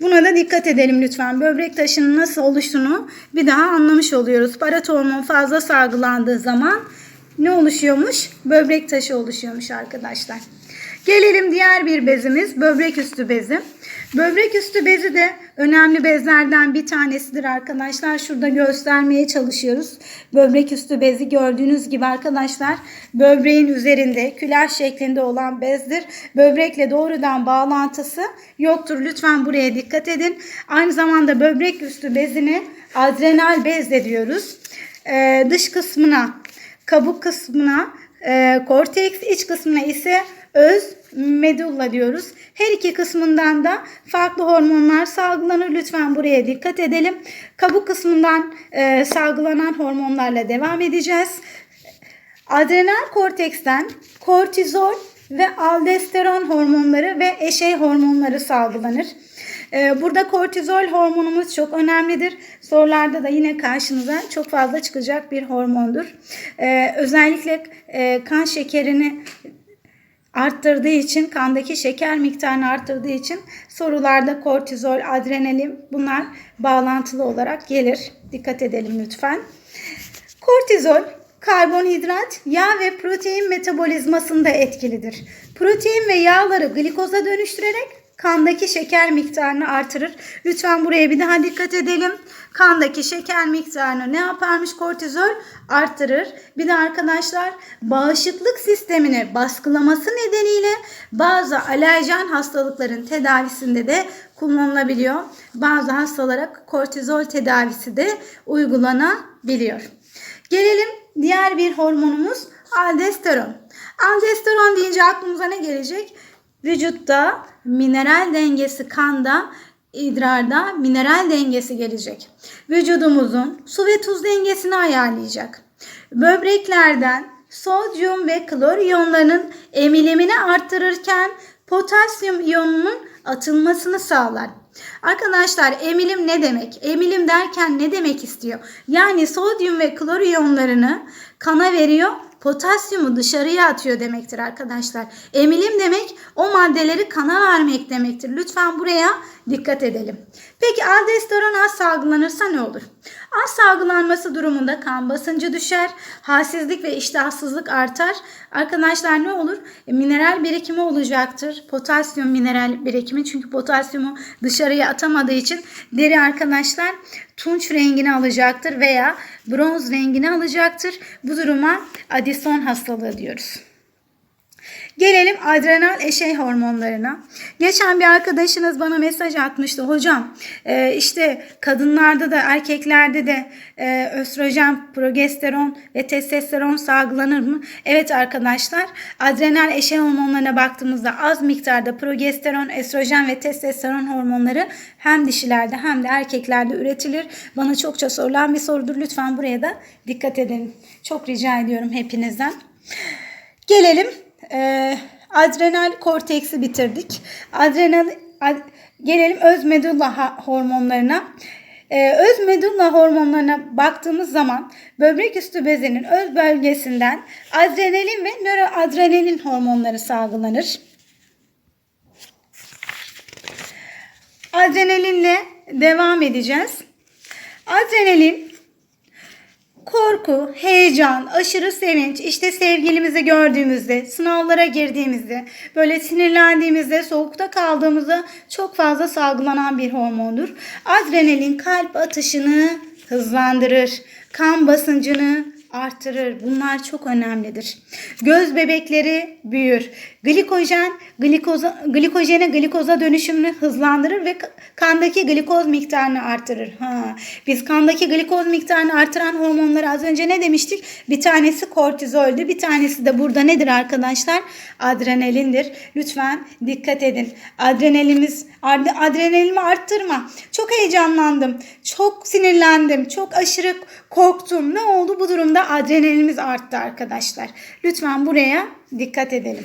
Buna da dikkat edelim lütfen. Böbrek taşının nasıl oluştuğunu bir daha anlamış oluyoruz. Paratormon fazla salgılandığı zaman ne oluşuyormuş? Böbrek taşı oluşuyormuş arkadaşlar. Gelelim diğer bir bezimiz böbrek üstü bezi. Böbrek üstü bezi de önemli bezlerden bir tanesidir arkadaşlar. Şurada göstermeye çalışıyoruz. Böbrek üstü bezi gördüğünüz gibi arkadaşlar böbreğin üzerinde külah şeklinde olan bezdir. Böbrekle doğrudan bağlantısı yoktur. Lütfen buraya dikkat edin. Aynı zamanda böbrek üstü bezini adrenal bez de diyoruz. Ee, dış kısmına, kabuk kısmına, e, korteks iç kısmına ise öz medulla diyoruz. Her iki kısmından da farklı hormonlar salgılanır. Lütfen buraya dikkat edelim. Kabuk kısmından e, salgılanan hormonlarla devam edeceğiz. Adrenal korteksten kortizol ve aldosteron hormonları ve eşey hormonları salgılanır. Ee, Burada kortizol hormonumuz çok önemlidir. Sorularda da yine karşınıza çok fazla çıkacak bir hormondur. Ee, Özellikle e, kan şekerini arttırdığı için, kandaki şeker miktarını arttırdığı için sorularda kortizol, adrenalin bunlar bağlantılı olarak gelir. Dikkat edelim lütfen. Kortizol karbonhidrat, yağ ve protein metabolizmasında etkilidir. Protein ve yağları glikoza dönüştürerek kandaki şeker miktarını artırır. Lütfen buraya bir daha dikkat edelim. Kandaki şeker miktarını ne yaparmış kortizol? Arttırır. Bir de arkadaşlar bağışıklık sistemini baskılaması nedeniyle bazı alerjen hastalıkların tedavisinde de kullanılabiliyor. Bazı hastalara kortizol tedavisi de uygulanabiliyor. Gelelim diğer bir hormonumuz aldosteron. Aldosteron deyince aklımıza ne gelecek? Vücutta mineral dengesi kanda, idrarda mineral dengesi gelecek. Vücudumuzun su ve tuz dengesini ayarlayacak. Böbreklerden sodyum ve klor iyonlarının emilimini arttırırken potasyum iyonunun atılmasını sağlar. Arkadaşlar emilim ne demek? Emilim derken ne demek istiyor? Yani sodyum ve klor iyonlarını kana veriyor, potasyumu dışarıya atıyor demektir arkadaşlar. Emilim demek o maddeleri kana vermek demektir. Lütfen buraya dikkat edelim. Peki aldosteron az salgılanırsa ne olur? Az salgılanması durumunda kan basıncı düşer, halsizlik ve iştahsızlık artar. Arkadaşlar ne olur? E, mineral birikimi olacaktır. Potasyum mineral birikimi çünkü potasyumu dışarıya atamadığı için deri arkadaşlar tunç rengini alacaktır veya bronz rengini alacaktır. Bu duruma Addison hastalığı diyoruz. Gelelim adrenal eşey hormonlarına. Geçen bir arkadaşınız bana mesaj atmıştı. Hocam e, işte kadınlarda da erkeklerde de e, östrojen, progesteron ve testosteron salgılanır mı? Evet arkadaşlar adrenal eşey hormonlarına baktığımızda az miktarda progesteron, estrojen ve testosteron hormonları hem dişilerde hem de erkeklerde üretilir. Bana çokça sorulan bir sorudur. Lütfen buraya da dikkat edin. Çok rica ediyorum hepinizden. Gelelim e, adrenal korteksi bitirdik. Adrenal ad, gelelim öz medulla hormonlarına. E, öz medulla hormonlarına baktığımız zaman böbrek üstü bezinin öz bölgesinden adrenalin ve nöroadrenalin hormonları salgılanır. Adrenalinle devam edeceğiz. Adrenalin korku, heyecan, aşırı sevinç, işte sevgilimizi gördüğümüzde, sınavlara girdiğimizde, böyle sinirlendiğimizde, soğukta kaldığımızda çok fazla salgılanan bir hormondur. Adrenalin kalp atışını hızlandırır, kan basıncını artırır. Bunlar çok önemlidir. Göz bebekleri büyür. Glikojen glikoza, glikojene glikoza dönüşümünü hızlandırır ve kandaki glikoz miktarını artırır. Ha, biz kandaki glikoz miktarını artıran hormonları az önce ne demiştik? Bir tanesi kortizoldü. Bir tanesi de burada nedir arkadaşlar? Adrenalindir. Lütfen dikkat edin. Adrenalimiz adrenalimi arttırma. Çok heyecanlandım. Çok sinirlendim. Çok aşırı korktum. Ne oldu bu durumda? Adrenalimiz arttı arkadaşlar. Lütfen buraya dikkat edelim.